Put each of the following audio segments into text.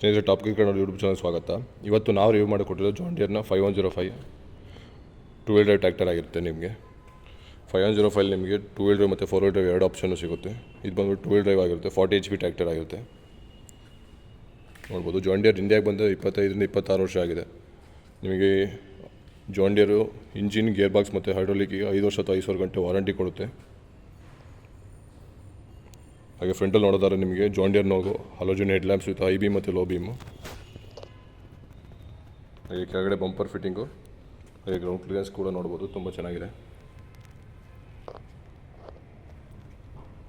ಸ್ನೇಹಿತರೆ top cricket ನೋಡಿ YouTube channel ಸ್ವಾಗತ. ಇವತ್ತು ನಾವು ರಿವ್ಯೂ ಮಾಡಿ ಕೊಟ್ಟಿರೋದು John ಡಿಯರ್ನ five one zero five two wheel drive tractor ಆಗಿರುತ್ತೆ ನಿಮಗೆ. ಫೈವ್ ಒನ್ ಜೀರೋ ಫೈವ್ ನಿಮಗೆ ಟೂ ವೀಲ್ ಡ್ರೈವ್ ಮತ್ತು ಫೋರ್ ವೀಲ್ ಡ್ರೈವ್ ಎರಡು ಆಪ್ಷನ್ನು ಸಿಗುತ್ತೆ. ಇದು ಬಂದ್ಬಿಟ್ಟು ಟೂ ವೀಲ್ ಡ್ರೈವ್ ಆಗಿರುತ್ತೆ ಫಾರ್ಟಿ ಎಚ್ ಪಿ ಟ್ರ್ಯಾಕ್ಟರ್ ಆಗಿರುತ್ತೆ. ನೋಡ್ಬೋದು ಜಾನ್ ಡಿಯರ್ ಇಂಡಿಯಾಗೆ ಬಂದು ಇಪ್ಪತ್ತೈದರಿಂದ ಇಪ್ಪತ್ತಾರು ವರ್ಷ ಆಗಿದೆ. ನಿಮಗೆ John Deere engine gear box ಮತ್ತು ಹೈಡ್ರೋಲಿಕ್ಕಿಗೆ ಐದು ವರ್ಷ ಅಥವಾ ಐದು ಸಾವಿರ ಗಂಟೆ ವಾರಂಟಿ ಕೊಡುತ್ತೆ. ಹಾಗೆ ಫ್ರಂಟಲ್ಲಿ ನೋಡೋದಾದ್ರೆ ನಿಮಗೆ John Deere ನೋಗು halogen head lamps with high beam ಮತ್ತು ಲೋ ಬೀಮು ಹಾಗೆ ಕೆಳಗಡೆ ಬಂಪರ್ ಫಿಟ್ಟಿಂಗು ಹಾಗೆ ಗ್ರೌಂಡ್ ಕ್ಲಿಯರೆನ್ಸ್ ಕೂಡ ನೋಡ್ಬೋದು, ತುಂಬ ಚೆನ್ನಾಗಿದೆ.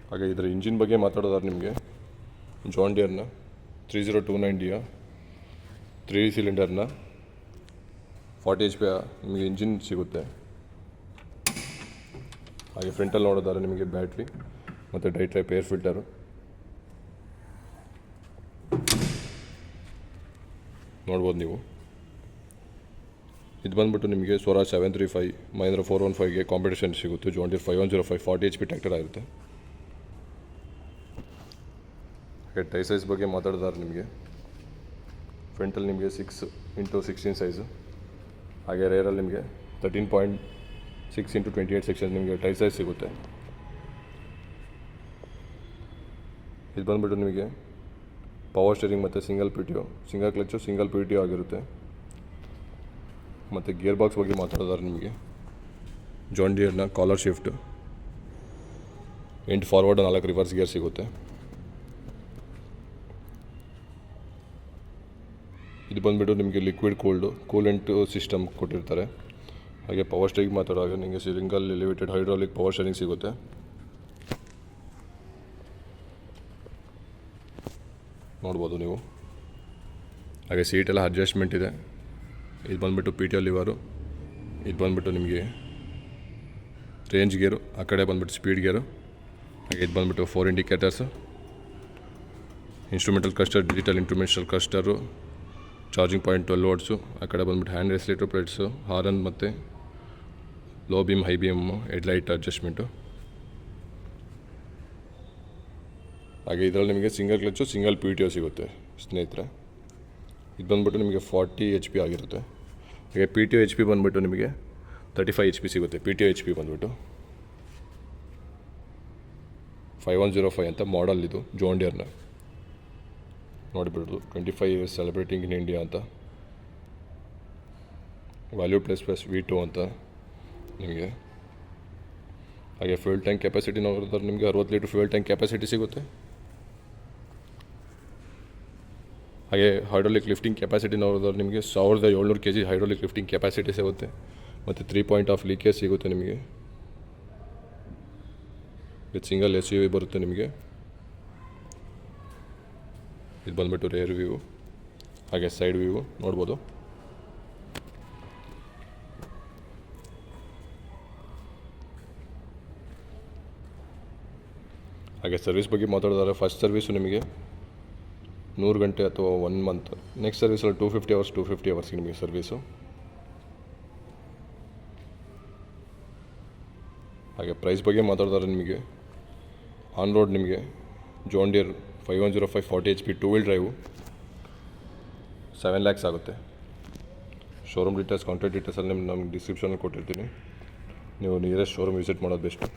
ಹಾಗೆ ಇದರ ಇಂಜಿನ್ ಬಗ್ಗೆ ಮಾತಾಡೋದಾದ್ರೆ ನಿಮಗೆ ಜಾಂಡಿಯರ್ನ ತ್ರೀ ಜೀರೋ ಟೂ ನೈನ್ ಡಿಯ ತ್ರೀ ಸಿಲಿಂಡರ್ನ ಫಾರ್ಟಿ ಎಚ್ ಪಿ ನಿಮಗೆ ಇಂಜಿನ್ ಸಿಗುತ್ತೆ. ಹಾಗೆ ಫ್ರಂಟಲ್ಲಿ ನೋಡೋದಾದ್ರೆ ನಿಮಗೆ ಬ್ಯಾಟ್ರಿ ಮತ್ತು ಡ್ರೈ ಟ್ರೈಪ್ ಏರ್ ಫಿಲ್ಟರು. ನೋಡ್ಬೋದು ನೀವು. ಇದು ಬಂದ್ಬಿಟ್ಟು ನಿಮಗೆ Swaraj seven three five, Mahindra four one ಫೈವ್ಗೆ competition ಸಿಗುತ್ತೆ. John Deere five one zero five, forty H P tractor ಆಗಿರುತ್ತೆ ಹಾಗೆ ಟೈ ಸೈಜ್ ಬಗ್ಗೆ ಮಾತಾಡಿದಾರೆ ನಿಮಗೆ. ಫ್ರಂಟಲ್ಲಿ ನಿಮಗೆ ಸಿಕ್ಸ್ ಇಂಟು ಸಿಕ್ಸ್ಟೀನ್ ಸೈಜು ಹಾಗೆ ರೇರಲ್ಲಿ ನಿಮಗೆ thirteen point six into twenty eight section ನಿಮಗೆ ಟೈ ಸೈಜ್ ಸಿಗುತ್ತೆ. ಇದು ಬಂದುಬಿಟ್ಟು ನಿಮಗೆ ಪವರ್ ಸ್ಟೇರಿಂಗ್ ಮತ್ತು single P T O single clutch single P T O ಆಗಿರುತ್ತೆ. ಮತ್ತು ಗೇರ್ ಬಾಕ್ಸ್ ಬಗ್ಗೆ ಮಾತಾಡೋದಾದ್ರೆ ನಿಮಗೆ. ಜಾನ್ ಡಿಯರ್ನ ಕಾಲರ್ ಶಿಫ್ಟ್ ಎಂಟು ಫಾರ್ವರ್ಡ್ ನಾಲ್ಕು ರಿವರ್ಸ್ ಗೇರ್ ಸಿಗುತ್ತೆ. ಇದು ಬಂದುಬಿಟ್ಟು ನಿಮಗೆ ಲಿಕ್ವಿಡ್ ಕೂಲ್ಡು ಕೂಲೆಂಟ್ ಸಿಸ್ಟಮ್ ಕೊಟ್ಟಿರ್ತಾರೆ. ಹಾಗೆ ಪವರ್ ಸ್ಟೇರಿಂಗ್ ಮಾತಾಡುವಾಗ ನಿಮಗೆ single elevated hydraulic power steering ಸಿಗುತ್ತೆ. ನೋಡ್ಬೋದು ನೀವು. ಹಾಗೆ ಸೀಟೆಲ್ಲ ಅಡ್ಜಸ್ಟ್ಮೆಂಟ್ ಇದೆ. ಇದು ಬಂದುಬಿಟ್ಟು ಪಿ ಟಿ ಎಲ್ ಲಿವರು ಇದು ಬಂದುಬಿಟ್ಟು ನಿಮಗೆ ರೇಂಜ್ ಗೇರು ಆ ಕಡೆ ಬಂದುಬಿಟ್ಟು ಸ್ಪೀಡ್ ಗೇರು ಹಾಗೆ ಇದು ಬಂದುಬಿಟ್ಟು four indicators instrumental cluster digital instrumental cluster charging point twelve watts ಆ ಕಡೆ ಬಂದುಬಿಟ್ಟು ಹ್ಯಾಂಡ್ ರೆಸ್ಲೇಟರ್ ಪ್ಲೇಟ್ಸು ಹಾರನ್ ಮತ್ತು low beam high beam headlight adjustment ಹಾಗೆ ಇದರಲ್ಲಿ ನಿಮಗೆ single clutch single P T O ಸಿಗುತ್ತೆ, ಸ್ನೇಹಿತರೆ. ಇದು ಬಂದುಬಿಟ್ಟು ನಿಮಗೆ ಫಾರ್ಟಿ ಎಚ್ ಪಿ ಆಗಿರುತ್ತೆ. ಹಾಗೆ P T O H P ಬಂದುಬಿಟ್ಟು ನಿಮಗೆ ತರ್ಟಿ ಫೈವ್ ಎಚ್ ಪಿ ಸಿಗುತ್ತೆ. P T O H P ಬಂದುಬಿಟ್ಟು. ಫೈವ್ ಒನ್ ಜೀರೋ ಫೈವ್ ಅಂತ ಮಾಡಲ್ ಇದು, ಜೋಂಡಿಯರ್ನ. ನೋಡಿಬಿಡೋದು twenty five years celebrating in India ಅಂತ. Value plus plus V two ಅಂತ ನಿಮಗೆ. ಹಾಗೆ ಫ್ಯೂಲ್ ಟ್ಯಾಂಕ್ ಕೆಪಾಸಿಟಿ ನೋಡಿದ್ರೆ ನಿಮಗೆ ಅರವತ್ತು ಲೀಟ್ರ್ ಫ್ಯೂಲ್ ಟ್ಯಾಂಕ್ ಕೆಪಾಸಿಟಿ ಸಿಗುತ್ತೆ. ಹಾಗೆ ಹೈಡ್ರೋಲಿಕ್ ಲಿಫ್ಟಿಂಗ್ ಕೆಪಾಸಿಟಿ ನೋಡಿದ್ರೆ ನಿಮಗೆ ಸಾವಿರದ ಏಳ್ನೂರು K G hydraulic lifting capacity ಸಿಗುತ್ತೆ. ಮತ್ತು ತ್ರೀ ಪಾಯಿಂಟ್ ಆಫ್ ಲೀಕೇಜ್ ಸಿಗುತ್ತೆ ನಿಮಗೆ. With single S U V ಬರುತ್ತೆ ನಿಮಗೆ. ಇದು ಬಂದುಬಿಟ್ಟು ರೇರ್ ವ್ಯೂ ಹಾಗೆ ಸೈಡ್ ವ್ಯೂ ನೋಡ್ಬೋದು. ಹಾಗೆ ಸರ್ವಿಸ್ ಬಗ್ಗೆ ಮಾತಾಡಿದ್ರೆ ಫಸ್ಟ್ ಸರ್ವಿಸು ನಿಮಗೆ ನೂರು ಗಂಟೆ ಅಥವಾ one month next ಸರ್ವಿಸಲ್ಲಿ two fifty hours two fifty ಅವರ್ಸ್ಗೆ ನಿಮಗೆ ಸರ್ವೀಸು ಹಾಗೆ ಪ್ರೈಸ್ ಬಗ್ಗೆ ಮಾತಾಡ್ತಾರೆ ನಿಮಗೆ. ಆನ್ ರೋಡ್ ನಿಮಗೆ. John Deere five one zero five forty H P two wheel drive seven lakhs ಆಗುತ್ತೆ. ಶೋರೂಮ್ ಡೀಟೇಲ್ಸ್ ಕಾಂಟ್ಯಾಕ್ಟ್ ಡೀಟೇಲ್ಸಲ್ಲಿ ನಿಮ್ಮ ನಮ್ಗೆ ಡಿಸ್ಕ್ರಿಪ್ಷನಲ್ಲಿ ಕೊಟ್ಟಿರ್ತೀನಿ. ನೀವು ನಿಯರೆಸ್ಟ್ ಶೋರೂಮ್ ವಿಸಿಟ್ ಮಾಡೋದು ಬೆಸ್ಟು